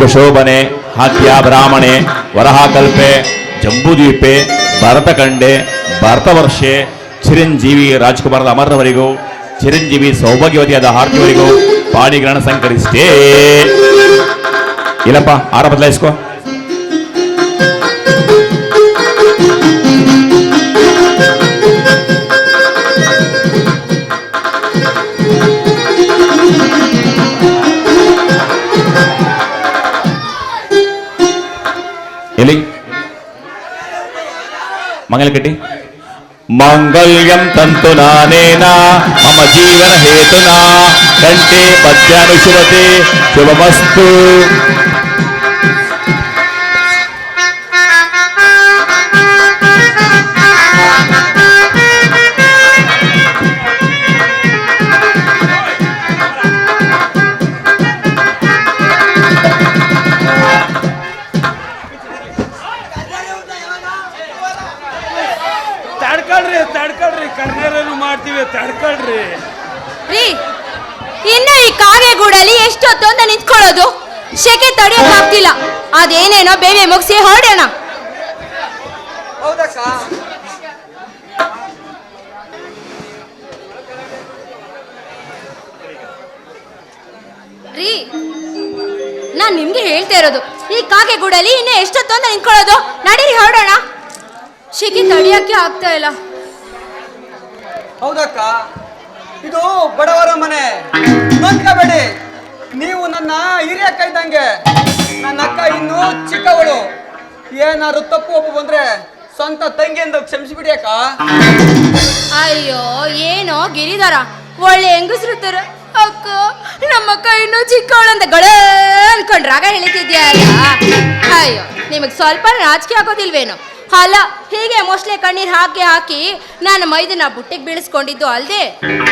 ಶುಭಶೋಭನೆ ಹಾಕ್ಯ ಬ್ರಾಹ್ಮಣೆ, ವರಹಾಕಲ್ಪೆ, ಜಂಬೂದ್ವೀಪೆ ಭರತಕಂಡೆ ಭರತವರ್ಷೆ, ಚಿರಂಜೀವಿ ರಾಜ್ಕುಮಾರದ ಅಮರವರಿಗೂ, ಚಿರಂಜೀವಿ ಸೌಭಾಗ್ಯವತಿಯಾದ ಹಾರ್ತಿವರಿಗೂ ಪಾಣಿಗ್ರಹಣ ಸಂಕರಿಸ್ತೇ ಇಲ್ಲಪ್ಪ ಆರ ಬದಲಾಯಿಸ್ಕೋ. ఎలి. மங்கள கட்டி మంగళ్యం తంతునానేనా మమ జీవన హేతునా కంటే పద్యానుశురతే శుభమస్తు. ಇನ್ನು ಈ ಎಷ್ಟೊತ್ತು ಅಂತ ನಿಂತ್ಕೊಳ್ಳೋದು? ಶೆಕೆ ತಡೆಯಕ್ ಆಗ್ತಿಲ್ಲ. ಅದೇನೇನೋ ಬೇವೆ ಮುಗಿಸಿ ಹೊರಡೋಣ. ರೀ ನಾನ್ ನಿಮ್ಗೆ ಹೇಳ್ತಾ ಇರೋದು ಈ ಕಾಗೆ ಕಾಗೆಗೂಡಲ್ಲಿ ಇನ್ನು ಎಷ್ಟೊತ್ತು ಅಂತ ನಿಂತ್ಕೊಳ್ಳೋದು? ನಡೀರಿ ಹೊರಡೋಣ. ಶೆಕೆ ತಡೆಯಕ್ಕೆ ಆಗ್ತಾ ಇಲ್ಲ. ಹೌದಕ್ಕ. ಇದು ಬಡವರ ಮನೆ. ನೊಂದ್ಕೋಬೇಡಿ ನೀವು ನನ್ನ ಹಿರಿಯ ಕೈದಂಗೆ ನನ್ನ ಅಕ್ಕ ಇನ್ನು ಚಿಕ್ಕವಳು. ಏನಾದ್ರು ತಪ್ಪು ಒಪ್ಪು ಬಂದ್ರೆ ಸ್ವಂತ ತಂಗಿಯಿಂದ ಕ್ಷಮಿಸಿಬಿಡಿ ಅಕ್ಕ. ಅಯ್ಯೋ, ಏನೋ ಗಿರಿದಾರ ಒಳ್ಳೆ ಹೆಂಗಸ್ರು ಅಕ್ಕ ನಮ್ಮಕ್ಕ ಇನ್ನೂ ಚಿಕ್ಕವಳು ಅಂತ ಗಳ ಅನ್ಕೊಂಡ್ರಾಗ ರಾಗ ಹೇಳಿತಿದ್ಯಲ್ಲ ಅಯ್ಯೋ, ನಿಮಗ್ ಸ್ವಲ್ಪ ನಾಚಿಕೆ ಆಗೋದಿಲ್ವೇನೋ? ಅಲ್ಲ, ಹೀಗೆ ಮೋಸ್ಟ್ಲಿ ಕಣ್ಣೀರು ಹಾಕಿ ಹಾಕಿ ನಾನು ಮೈದನ ಬುಟ್ಟಿಗೆ ಬೀಳಿಸ್ಕೊಂಡಿದ್ದು ಅಲ್ಲದೆ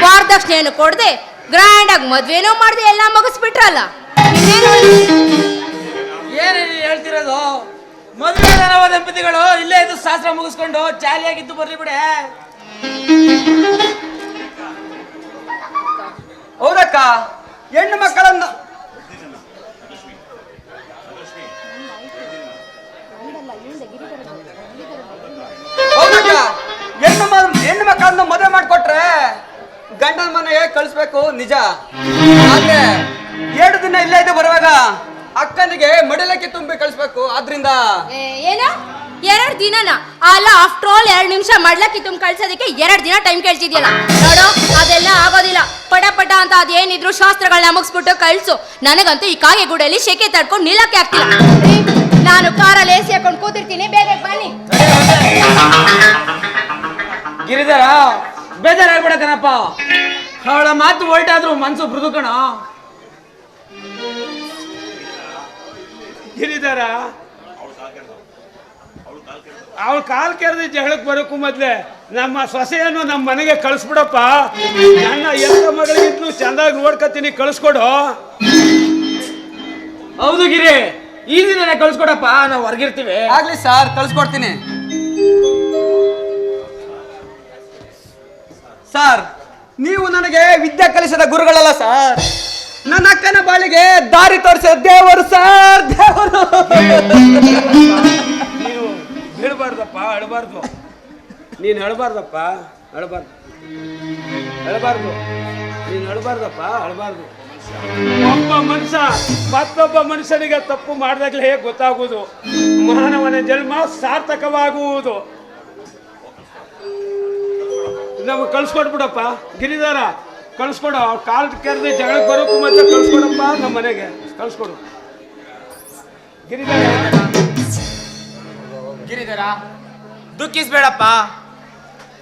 ವಾರದಕ್ಷಿಣೆಯನ್ನು ಕೊಡದೆ ಗ್ರ್ಯಾಂಡ್ ಆಗಿ ಮದ್ವೆನೂ ಮಾಡಿದೆ, ಎಲ್ಲ ಮುಗಿಸ್ಬಿಟ್ರಲ್ಲ. ಏನು ಏನೇ ನೀನ್ ಹೇಳ್ತಿರೋದು? ಮದುವೆ ನವ ದಂಪತಿಗಳು ಇಲ್ಲೇ ಇದ್ದು ಶಾಸ್ತ್ರ ಮುಗಿಸ್ಕೊಂಡು ಜಾಲಿಯಾಗಿದ್ದು ಬರ್ಲಿ ಬಿಡೆ. ಹೌದಕ್ಕ? ಹೆಣ್ಣು ಮಕ್ಕಳನ್ನು ಮಕ್ಕಳನ್ನು ಮದುವೆ ಮಾಡಿಕೊಟ್ರೆ ಗಂಡನ ಮನೆಗೆ ಕಳಿಸ್ಬೇಕು, ನಿಜ. ಆದ್ರೆ ಎರಡು ದಿನ ಇಲ್ಲೇ ಇದು ಬರುವಾಗ ಅಕ್ಕನಿಗೆ ಮಡಿಲಕ್ಕೆ ತುಂಬಿ ಕಳಿಸ್ಬೇಕು, ಆದ್ರಿಂದ ಏನ? ಎರಡ್ ದಿನನ? ಅಲ್ಲ ಆಫ್ಟರ್ ಆಲ್ ಎರಡು ನಿಮಿಷ ಮಾಡ್ಲಕ್ಕಿ ತುಂಬ ಕಳ್ಸೋದಕ್ಕೆ ಎರಡು ದಿನ ಟೈಮ್ ಕೇಳ್ತಿದ್ಯಲ್ಲ ನೋಡು, ಅದೆಲ್ಲ ಆಗೋದಿಲ್ಲ. ಪಟ ಪಟ ಅಂತ ಅದೇನಿದ್ರು ಶಾಸ್ತ್ರಗಳನ್ನ ಮುಗಿಸ್ಬಿಟ್ಟು ಕಳ್ಸು. ನನಗಂತೂ ಈ ಕಾಗೆಗೂಡಲ್ಲಿ ಶೆಕೆ ತಡ್ಕೊಂಡು ನಿಲ್ಲಕ್ಕೆ ಆಗ್ತಿಲ್ಲ. ನಾನು ಕಾರಲ್ಲಿ ಎಸಿ ಹಾಕೊಂಡು ಕೂತಿರ್ತೀನಿ. ಬೇಗ ಬನ್ನಿ. ಗಿರಿಧರ ಬೇಜಾರಾಗ್ಬೇಡ ಕಣಪ್ಪ ಅವಳ ಮಾತು ಹೊರಟಾದ್ರು ಮನ್ಸು ಮೃದು ಕಣ. ಗಿರಿದಾರ ಅವಳು ಕಾಲ್ ಕೆರೆದು ಜಗಳಕ್ಕೆ ಬರೋಕ್ಕೂ ಮೊದ್ಲೆ ನಮ್ಮ ಸೊಸೆಯನ್ನು ನಮ್ಮ ಮನೆಗೆ ಕಳಿಸ್ಬಿಡಪ್ಪ. ನನ್ನ ಎಲ್ಲ ಮಗಳಿಗಿಂತಲೂ ಚಂದಾಗಿ ನೋಡ್ಕತ್ತೀನಿ ಕಳಿಸ್ಕೊಡು. ಹೌದು ಗಿರಿ ಈ ದಿನ ಕಳ್ಸ್ಕೊಡಪ್ಪ ನಾವು ಹೊರಗಿರ್ತೀವಿ. ಆಗ್ಲಿ ಸರ್ ಕಳಿಸ್ಕೊಡ್ತೀನಿ. ಸರ್. ನೀವು ನನಗೆ ವಿದ್ಯೆ ಕಲಿಸಿದ ಗುರುಗಳಲ್ಲ ಸರ್. ನನ್ನ ಅಕ್ಕನ ಬಾಳಿಗೆ ದಾರಿ ತೋರಿಸಿದ ದೇವರು ಸರ್, ದೇವರು. ನೀನು ಹೇಳ್ಬಾರ್ದಪ್ಪ ಅಳಬಾರ್ದು ನೀನು ಅಳಬಾರ್ದಪ್ಪ ಅಳಬಾರ್ದು ಅಳಬಾರ್ದು ನೀನು ಅಳಬಾರ್ದಪ್ಪ ಅಳಬಾರ್ದು ಒಬ್ಬ ಮನುಷ್ಯ, ಮತ್ತೊಬ್ಬ ಮನುಷ್ಯನಿಗೆ ತಪ್ಪು ಮಾಡಿದಾಗಲೇ ಹೇಗೆ ಗೊತ್ತಾಗುವುದು? ಮಾನವನ ಜನ್ಮ ಸಾರ್ಥಕವಾಗುವುದು. ನಮಗೆ ಕಳ್ಸ್ಕೊಟ್ಬಿಡಪ್ಪ. ಗಿರಿದಾರ ಕಳ್ಸ್ಕೊಡು. ಅವ್ರ ಕಾಲ್ ಕೆರೆದು ಜಗಳಕ್ಕೆ ಬರೋಕ್ಕೂ ಮತ್ತೆ ಕಳ್ಸ್ಕೊಡಪ್ಪ ನಮ್ಮ ಮನೆಗೆ. ಕಳ್ಸ್ಕೊಡು. ಗಿರಿದಾರ ಗಿರಿದಾರ ದುಃಖಿಸ್ಬೇಡಪ್ಪ.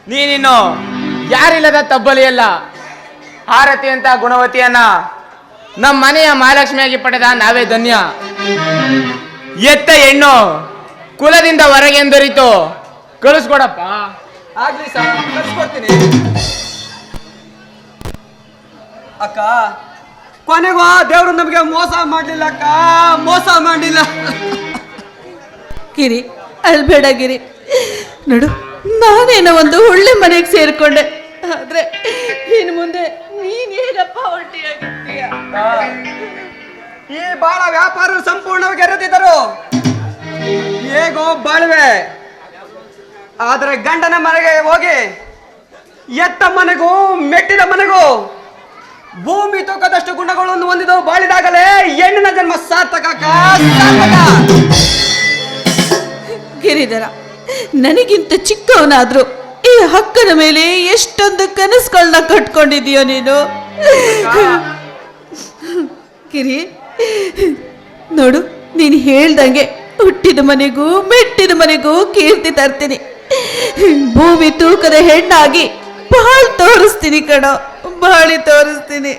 ನೀನಿನ್ನು ಯಾರಿಲ್ಲದ ತಬ್ಬಲಿಯಲ್ಲ ಆರತಿ ಅಂತ ಗುಣವತಿಯನ್ನ ನಮ್ಮ ಮನೆಯ ಮಹಾಲಕ್ಷ್ಮಿಯಾಗಿ ಪಡೆದ ನಾವೇ ಧನ್ಯ. ಎತ್ತ ಹೆಣ್ಣು ಕುಲದಿಂದ ಹೊರಗೆಂದರಿತು. ಕಳಿಸ್ಕೊಡಪ್ಪ. ಆಗ್ಲಿ ಸರ್ ಕಳ್ಸ್ಕೊಡ್ತೀನಿ. ಅಕ್ಕ ಕೊನೆಗೂ ದೇವರು ನಮಗೆ ಮೋಸ ಮಾಡಲಿಲ್ಲ ಅಕ್ಕ. ಮೋಸ ಮಾಡಲಿಲ್ಲ. ಅಲ್ಲಿ ಬೇಡ ಗಿರಿ. ನೋಡು ನಾನೇನೋ ಒಂದು ಒಳ್ಳೆ ಮನೆಗೆ ಸೇರ್ಕೊಂಡೆ. ಆದ್ರೆ ಇನ್ನು ಮುಂದೆ ನೀನ್ ಹೇಗಪ್ಪ ಹೊರಟಿಯಾಗಿರ್ತೀಯ? ಈ ಬಾಳ ವ್ಯಾಪಾರ ಸಂಪೂರ್ಣವಾಗಿ ಎರೆದಿದ್ದರು ಹೇಗೋ ಬಾಳ್ವೆ. ಆದರೆ ಗಂಡನ ಮನೆಗೆ ಹೋಗಿ ಎತ್ತ ಮನೆಗೂ ಮೆಟ್ಟಿದ ಮನೆಗೂ ಭೂಮಿ ತೂಕದಷ್ಟು ಗುಣಗಳನ್ನು ಹೊಂದಿದವು ಬಾಳಿದಾಗಲೇ ಹೆಣ್ಣಿನ ಜನ್ಮ ಸಾರ್ಥಕ ಗಿರಿಧರ ನನಗಿಂತ ಚಿಕ್ಕವನಾದ್ರು ಈ ಹಕ್ಕನ ಮೇಲೆ ಎಷ್ಟೊಂದು ಕನಸುಗಳನ್ನ ಕಟ್ಕೊಂಡಿದೀಯೋ ನೀನು? ಕಿರಿ ನೋಡು ನೀನು ಹೇಳ್ದಂಗೆ ಹುಟ್ಟಿದ ಮನೆಗೂ ಮೆಟ್ಟಿದ ಮನೆಗೂ ಕೀರ್ತಿ ತರ್ತೀನಿ. ಭೂಮಿ ತೂಕದ ಹೆಣ್ಣಾಗಿ ಬಹಳ ತೋರಿಸ್ತೀನಿ ಕಣ ಬಾಳಿ ತೋರಿಸ್ತೀನಿ.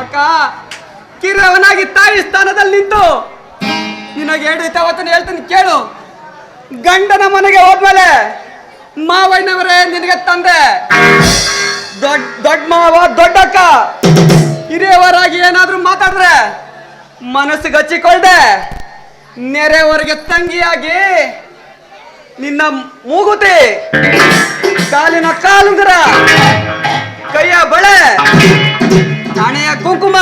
ಅಕ್ಕ ಕಿರವನಾಗಿ ತಾಯಿ ಸ್ಥಾನದಲ್ಲಿ ನಿಂತು. ನಿನಗೆ ಹೇಳಿದ್ದೆ ಅವತ್ತನ್ನು ಹೇಳ್ತೀನಿ ಕೇಳು. ಗಂಡನ ಮನೆಗೆ ಹೋದ್ಮೇಲೆ ಮಾವಯ್ಯನವರೇ ನಿನಗೆ ತಂದೆ. ದೊಡ್ಡ ದೊಡ್ಡ ಮಾವ, ದೊಡ್ಡಕ್ಕ. ಹಿರಿಯವರಾಗಿ ಏನಾದ್ರೂ ಮಾತಾಡಿದ್ರೆ ಮನಸ್ಸಿಗೆ ಹಚ್ಚಿಕೊಳ್ಳದೆ ನೆರೆಯವರಿಗೆ ತಂಗಿಯಾಗಿ ನಿನ್ನ ಮೂಗುತಿ, ಕಾಲಿನ ಕಾಲುಂಗರ, ಕೈಯ ಬಳೆ, ಹಣೆಯ ಕುಂಕುಮ,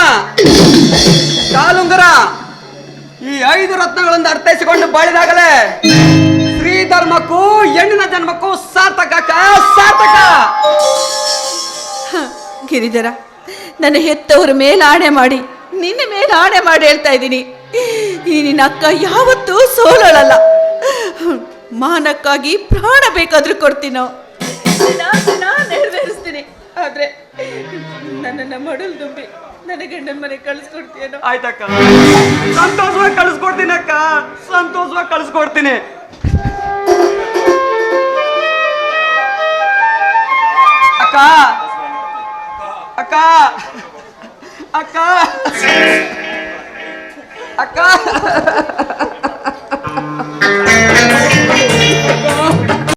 ಕಾಲುಂಗರ ಈ ಐದು ರತ್ನಗಳನ್ನು ಅರ್ಥೈಸಿಕೊಂಡು ಬಾಳಿದಾಗಲೇ ಸ್ತ್ರೀ ಧರ್ಮಕ್ಕೂ ಹೆಣ್ಣಿನ ಜನ್ಮಕ್ಕೂ ಸಾರ್ಥಕ ಸಾರ್ಥಕ. ಗಿರಿಧರ ನನ್ನ ಹೆತ್ತವರ ಮೇಲೆ ಆಣೆ ಮಾಡಿ, ನಿನ್ನ ಮೇಲೆ ಆಣೆ ಮಾಡಿ ಹೇಳ್ತಾ ಇದ್ದೀನಿ. ಈ ನಿನ್ನ ಅಕ್ಕ ಯಾವತ್ತೂ ಸೋಲೋಳಲ್ಲ. ಮಾನಕ್ಕಾಗಿ ಪ್ರಾಣ ಬೇಕಾದ್ರೂ ಕೊಡ್ತೀನೋ. ನೆರವೇರಿಸ್ತೀನಿ. ಆದ್ರೆ ನನ್ನನ್ನ ಮಡಲ್ ತುಂಬಿ ನನ್ನ ಗಂಡನ ಮನೆ ಕಳಿಸ್ಕೊಡ್ತೀಯನೋ. ಆಯ್ತಕ್ಕ. ಸಂತೋಷವಾಗಿ ಕಳಿಸ್ಕೊಡ್ತೀನಿ ಅಕ್ಕ. ಸಂತೋಷವಾಗಿ ಕಳಿಸ್ಕೊಡ್ತೀನಿ. ಅಕ್ಕ. ಅಕ್ಕ. ಅಕ್ಕ. ಅಕ್ಕ.